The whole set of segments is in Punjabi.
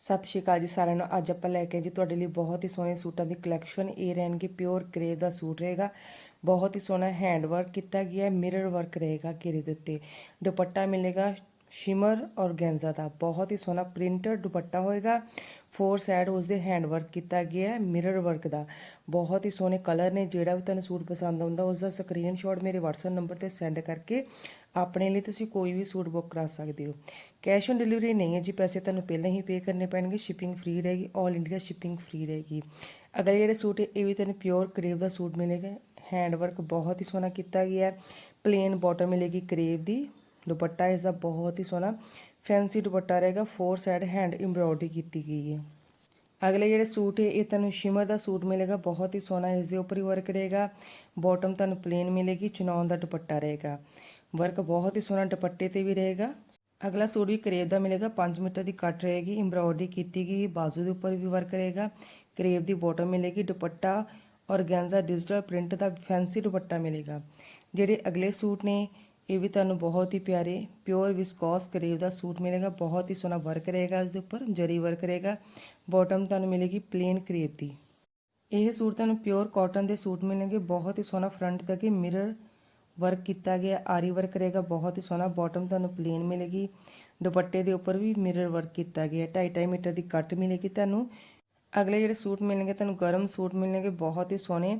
ਸਤਿ ਸ਼੍ਰੀ ਅਕਾਲ ਜੀ ਸਾਰਿਆਂ ਨੂੰ। ਅੱਜ ਆਪਾਂ ਲੈ ਕੇ ਜੀ ਤੁਹਾਡੇ ਲਈ ਬਹੁਤ ਹੀ ਸੋਹਣੇ ਸੂਟਾਂ ਦੀ ਕਲੈਕਸ਼ਨ ਇਹ ਰਹਿਣਗੇ ਪਿਓਰ ਕਰੇਵ ਦਾ ਸੂਟ ਰਹੇਗਾ। ਬਹੁਤ ਹੀ ਸੋਹਣਾ ਹੈਂਡ ਵਰਕ ਕੀਤਾ ਗਿਆ ਹੈ ਮਿਰਰ ਵਰਕ ਰਹੇਗਾ ਘੇਰੇ ਦੇ ਉੱਤੇ। ਦੁਪੱਟਾ ਮਿਲੇਗਾ ਸ਼ਿਮਰ ਔਰ ਗੈਂਜ਼ਾ ਦਾ ਬਹੁਤ ਹੀ ਸੋਹਣਾ ਪ੍ਰਿੰਟਡ ਦੁਪੱਟਾ ਹੋਏਗਾ। ਫੋਰ ਸਾਈਡ ਉਸ ਦੇ ਹੈਂਡ ਵਰਕ ਕੀਤਾ ਗਿਆ ਹੈ ਮਿਰਰ ਵਰਕ ਦਾ। ਬਹੁਤ ਹੀ ਸੋਹਣੇ ਕਲਰ ਨੇ, ਜਿਹੜਾ ਵੀ ਤੁਹਾਨੂੰ ਸੂਟ ਪਸੰਦ ਆਉਂਦਾ ਉਸ ਦਾ ਸਕਰੀਨਸ਼ਾਟ ਮੇਰੇ WhatsApp ਨੰਬਰ ਤੇ ਸੈਂਡ ਕਰਕੇ ਆਪਣੇ ਲਈ ਤੁਸੀਂ ਕੋਈ ਵੀ ਸੂਟ ਬੁੱਕ ਕਰਾ ਸਕਦੇ ਹੋ। ਕੈਸ਼ ਔਨ ਡਿਲੀਵਰੀ ਨਹੀਂ ਹੈ ਜੀ, ਪੈਸੇ ਤੁਹਾਨੂੰ ਪਹਿਲਾਂ ਹੀ ਪੇ ਕਰਨੇ ਪੈਣਗੇ ਸ਼ਿਪਿੰਗ ਫ੍ਰੀ ਰਹੇਗੀ 올 ਇੰਡੀਆ ਸ਼ਿਪਿੰਗ ਫ੍ਰੀ ਰਹੇਗੀ। ਅਗਲੇ ਜਿਹੜੇ ਸੂਟ ਇਹ ਵੀ ਤੁਹਾਨੂੰ ਪਿਓਰ ਕਰੇਵ ਦਾ ਸੂਟ ਮਿਲੇਗਾ। ਹੈਂਡ ਵਰਕ ਬਹੁਤ ਹੀ ਸੋਹਣਾ ਕੀਤਾ ਗਿਆ ਹੈ ਪਲੇਨ ਬਾਟਮ ਮਿਲੇਗੀ ਕਰੇਵ ਦੀ। ਦੁਪੱਟਾ ਇਸ ਦਾ ਬਹੁਤ ਹੀ ਸੋਹਣਾ ਫੈਂਸੀ ਦੁਪੱਟਾ ਰਹੇਗਾ ਫੋਰ ਸਾਈਡ ਹੈਂਡ ਐਮਬ੍ਰੋਇਡਰੀ ਕੀਤੀ ਗਈ ਹੈ। ਅਗਲੇ ਜਿਹੜੇ ਸੂਟ ਹੈ, ਇਹ ਤੁਹਾਨੂੰ ਸ਼ਿਮਰ ਦਾ ਸੂਟ ਮਿਲੇਗਾ, ਬਹੁਤ ਹੀ ਸੋਹਣਾ ਇਸ ਦੇ ਉੱਪਰ ਹੀ ਵਰਕ ਰਹੇਗਾ। ਬਾਟਮ ਤੁਹਾਨੂੰ ਪਲੇਨ ਮਿਲੇਗੀ ਚਨੌਨ ਦਾ ਦੁਪੱਟਾ ਰਹੇਗਾ। ਵਰਕ ਬਹੁਤ ਹੀ ਸੋਹਣਾ ਦੁਪੱਟੇ ਤੇ ਵੀ ਰਹੇਗਾ। ਅਗਲਾ ਸੂਟ ਵੀ ਕਰੇਬ ਦਾ ਮਿਲੇਗਾ 5 ਮੀਟਰ ਦੀ ਕੱਟ ਰਹੇਗੀ ਐਮਬ੍ਰੋਇਡਰੀ ਕੀਤੀ ਗਈ, ਬਾਜ਼ੂ ਦੇ ਉੱਪਰ ਵੀ ਵਰਕ ਰਹੇਗਾ। ਕਰੇਬ ਦੀ ਬਾਟਮ ਮਿਲੇਗੀ, ਦੁਪੱਟਾ ਔਰਗੈਂਜ਼ਾ ਡਿਜੀਟਲ ਪ੍ਰਿੰਟ ਦਾ ਫੈਂਸੀ ਦੁਪੱਟਾ ਮਿਲੇਗਾ। ਜਿਹੜੇ ਅਗਲੇ ਸੂਟ ਨੇ ਇਹ ਵੀ ਤੁਹਾਨੂੰ ਬਹੁਤ ਹੀ ਪਿਆਰੇ ਪਿਓਰ ਵਿਸਕੋਸ ਕਰੇਵ ਦਾ ਸੂਟ ਮਿਲੇਗਾ। ਬਹੁਤ ਹੀ ਸੋਹਣਾ ਵਰਕ ਰਹੇਗਾ ਇਸ ਦੇ ਉੱਪਰ, ਜਰੀ ਵਰਕ ਰਹੇਗਾ। ਬਾਟਮ ਤੁਹਾਨੂੰ ਮਿਲੇਗੀ ਪਲੇਨ ਕਰੇਵ ਦੀ। ਇਹ ਸੂਟ ਤੁਹਾਨੂੰ ਪਿਓਰ ਕਾਟਨ ਦੇ ਸੂਟ ਮਿਲਣਗੇ। ਬਹੁਤ ਹੀ ਸੋਹਣਾ ਫਰੰਟ ਤੱਕ ਹੀ ਮਿਰਰ ਵਰਕ ਕੀਤਾ ਗਿਆ, ਆਰੀ ਵਰਕ ਰਹੇਗਾ। ਬਹੁਤ ਹੀ ਸੋਹਣਾ ਬਾਟਮ ਤੁਹਾਨੂੰ ਪਲੇਨ ਮਿਲੇਗੀ। ਦੁਪੱਟੇ ਦੇ ਉੱਪਰ ਵੀ ਮਿਰਰ ਵਰਕ ਕੀਤਾ ਗਿਆ। 2.5 ਮੀਟਰ ਦੀ ਕੱਟ ਮਿਲੇਗੀ ਤੁਹਾਨੂੰ। ਅਗਲੇ ਜਿਹੜੇ ਸੂਟ ਮਿਲਣਗੇ, ਤੁਹਾਨੂੰ ਗਰਮ ਸੂਟ ਮਿਲਣਗੇ। ਬਹੁਤ ਹੀ ਸੋਹਣੇ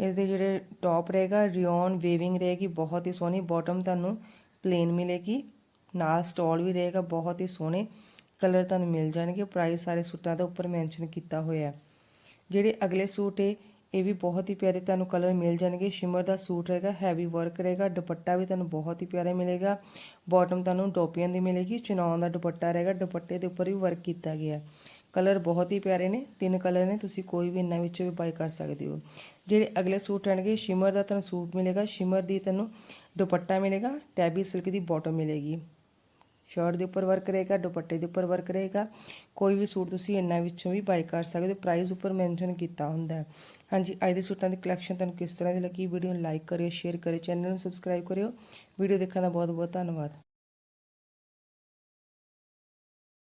ਇਸ ਦੇ ਜਿਹੜੇ ਟੌਪ ਰਹੇਗਾ ਰਿਓਨ ਵੇਵਿੰਗ ਰਹੇਗੀ, ਬਹੁਤ ਹੀ ਸੋਹਣੀ। ਬਾਟਮ ਤੁਹਾਨੂੰ ਪਲੇਨ ਮਿਲੇਗੀ। ਨਾਲ ਸਟੋਲ ਵੀ ਰਹੇਗਾ, ਬਹੁਤ ਹੀ ਸੋਹਣੇ ਕਲਰ ਤੁਹਾਨੂੰ ਮਿਲ ਜਾਣਗੇ। ਪ੍ਰਾਈਸ ਸਾਰੇ ਸੂਟਾਂ ਦਾ ਉੱਪਰ ਮੈਂਸ਼ਨ ਕੀਤਾ ਹੋਇਆ ਜਿਹੜੇ ਅਗਲੇ ਸੂਟ ਹੈ, ਇਹ ਵੀ ਬਹੁਤ ਹੀ ਪਿਆਰੇ ਤੁਹਾਨੂੰ ਕਲਰ ਮਿਲ ਜਾਣਗੇ। ਸ਼ਿਮਰ ਦਾ ਸੂਟ ਰਹੇਗਾ ਹੈਵੀ ਵਰਕ ਰਹੇਗਾ, ਦੁਪੱਟਾ ਵੀ ਤੁਹਾਨੂੰ ਬਹੁਤ ਹੀ ਪਿਆਰਾ ਮਿਲੇਗਾ। ਬਾਟਮ ਤੁਹਾਨੂੰ ਡੋਪੀਆਂ ਦੀ ਮਿਲੇਗੀ ਚਨੌਨ ਦਾ ਦੁਪੱਟਾ ਰਹੇਗਾ। ਦੁਪੱਟੇ ਦੇ ਉੱਪਰ ਵੀ ਵਰਕ ਕੀਤਾ ਗਿਆ ਕਲਰ ਬਹੁਤ ਹੀ ਪਿਆਰੇ ਨੇ। ਤਿੰਨ ਕਲਰ ਨੇ। ਤੁਸੀਂ ਕੋਈ ਵੀ ਇਹਨਾਂ ਵਿੱਚੋਂ ਵੀ ਬਾਈ ਕਰ ਸਕਦੇ ਹੋ। ਜਿਹੜੇ ਅਗਲੇ ਸੂਟ ਰਹਿਣਗੇ ਸ਼ਿਮਰ ਦਾ ਤੁਹਾਨੂੰ ਸੂਟ ਮਿਲੇਗਾ। ਸ਼ਿਮਰ ਦੀ ਤੁਹਾਨੂੰ ਦੁਪੱਟਾ ਮਿਲੇਗਾ ਟੈਬੀ ਸਿਲਕ ਦੀ ਬਾਟਮ ਮਿਲੇਗੀ। ਸ਼ਰਟ ਦੇ ਉੱਪਰ ਵਰਕ ਰਹੇਗਾ, ਦੁਪੱਟੇ ਦੇ ਉੱਪਰ ਵਰਕ ਰਹੇਗਾ। ਕੋਈ ਵੀ ਸੂਟ ਤੁਸੀਂ ਇਹਨਾਂ ਵਿੱਚੋਂ ਵੀ ਬਾਈ ਕਰ ਸਕਦੇ ਹੋ। ਪ੍ਰਾਈਸ ਉੱਪਰ ਮੈਂਸ਼ਨ ਕੀਤਾ ਹੁੰਦਾ ਹੈ। ਹਾਂਜੀ, ਅੱਜ ਦੇ ਸੂਟਾਂ ਦੀ ਕਲੈਕਸ਼ਨ ਤੁਹਾਨੂੰ ਕਿਸ ਤਰ੍ਹਾਂ ਦੀ ਲੱਗੀ? ਵੀਡੀਓ ਨੂੰ ਲਾਈਕ ਕਰਿਓ ਸ਼ੇਅਰ ਕਰਿਓ ਚੈਨਲ ਨੂੰ ਸਬਸਕ੍ਰਾਈਬ ਕਰਿਓ। ਵੀਡੀਓ ਦੇਖਣ ਦਾ ਬਹੁਤ ਬਹੁਤ ਧੰਨਵਾਦ।